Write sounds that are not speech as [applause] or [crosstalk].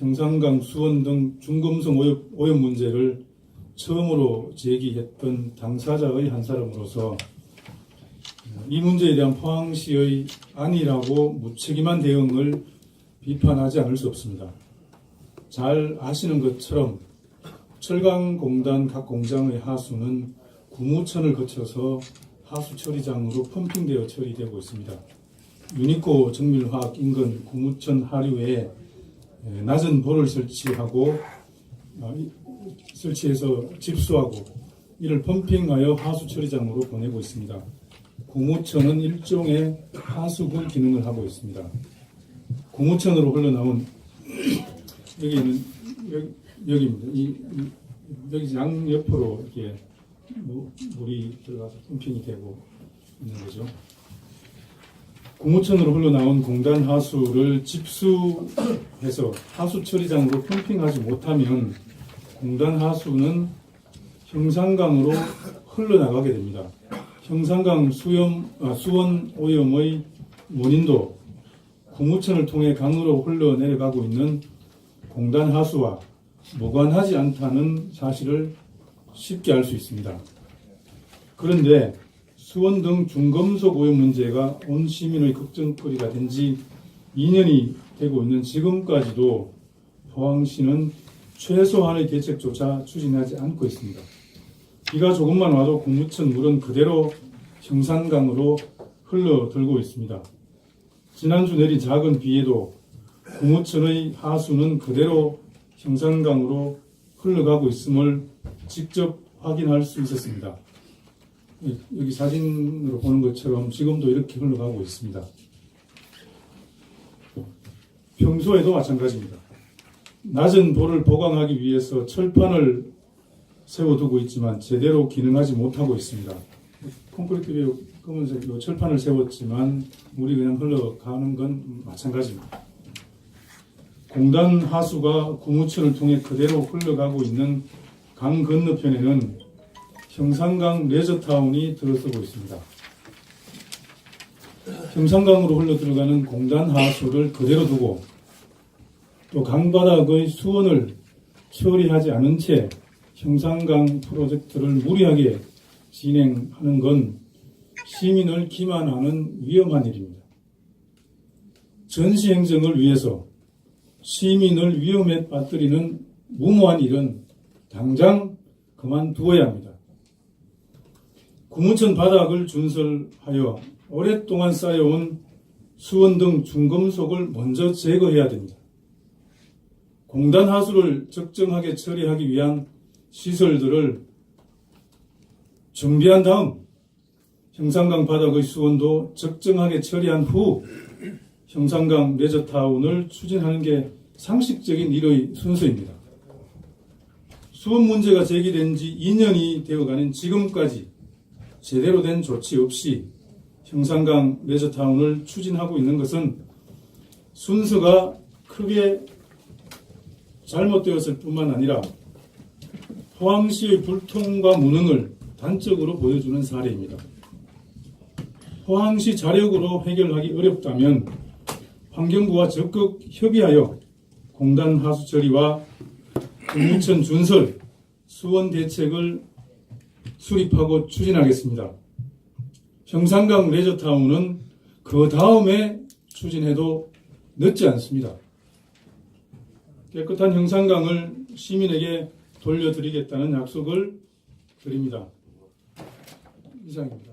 경상강, 수원 등 중금속 오염, 오염 문제를 처음으로 제기했던 당사자의 한 사람으로서 이 문제에 대한 포항시의 안일하고 무책임한 대응을 비판하지 않을 수 없습니다. 잘 아시는 것처럼 철강공단 각 공장의 하수는 구무천을 거쳐서 하수 처리장으로 펌핑되어 처리되고 있습니다. 유니코 정밀화학 인근 구무천 하류에 에, 낮은 볼을 설치하고 어, 이- 설치해서 집수하고 이를 펌핑하여 하수 처리장으로 보내고 있습니다. 구무천은 일종의 하수구 기능을 하고 있습니다. 구무천으로 흘러나온 [clears throat] 여기는 여기, 여기 입니다. 이, 이- 여기 양 옆으로 이렇게 무- 물이 들어가서 펌핑이 되고 있는 거죠. 공무천으로 흘러나온 공단 하수를 집수해서 하수 처리장으로 펌핑하지 못하면 공단 하수는 형산강으로 흘러나가게 됩니다. 형산강 수염, 아, 수원 오염의 원인도 구무천을 통해 강으로 흘러내려가고 있는 공단 하수와 무관하지 않다는 사실을 쉽게 알 수 있습니다. 그런데 수원 등 중금속 오염 문제가 온 시민의 걱정거리가 된 지 2년이 되고 있는 지금까지도 포항시는 최소한의 대책조차 추진하지 않고 있습니다. 비가 조금만 와도 공무천 물은 그대로 형산강으로 흘러들고 있습니다. 지난주 내린 작은 비에도 공무천의 하수는 그대로 형산강으로 흘러가고 있음을 직접 확인할 수 있었습니다. 이- 여기 사진으로 보는 것처럼 지금도 이렇게 흘러가고 있습니다. 평소에도 마찬가지입니다. 낮은 돌을 보강하기 위해서 철판을 세워두고 있지만 제대로 기능하지 못하고 있습니다. 콘크리트 뷰 검은색 요 철판을 세웠지만 물이 그냥 흘러가는 건 마찬가지입니다. 공단 하수가 구무천을 통해 그대로 흘러가고 있는 강 건너편에는 형산강 레저타운이 들어서고 있습니다. 형산강으로 흘러 들어가는 공단 하수를 그대로 두고 또 강바닥의 수원을 처리하지 않은 채 형산강 프로젝트를 무리하게 진행하는 건 시민을 기만하는 위험한 일입니다. 전시 행정을 위해서 시민을 위험에 빠뜨리는 무모한 일은 당장 그만두어야 합니다. 구문천 바닥을 준설하여 오랫동안 쌓여온 수원 등 중금속을 먼저 제거해야 됩니다. 공단 하수를 적정하게 처리하기 위한 시설들을 준비한 다음 형산강 바닥의 수온도 적정하게 처리한 후 형산강 레저타운을 추진하는 게 상식적인 일의 순서입니다. 수원 문제가 제기된 지 2년이 되어가는 지금까지 제대로 된 조치 없이 형산강 레저타운을 추진하고 있는 것은 순서가 크게 잘못되었을 뿐만 아니라 포항시의 불통과 무능을 단적으로 보여주는 사례입니다. 포항시 자력으로 해결하기 어렵다면 환경부와 적극 협의하여 공단 하수 처리와 공무천 준설, 수원 대책을 수립하고 추진하겠습니다. 형산강 레저타운은 그 다음에 추진해도 늦지 않습니다. 깨끗한 형산강을 시민에게 돌려드리겠다는 약속을 드립니다. 이상입니다.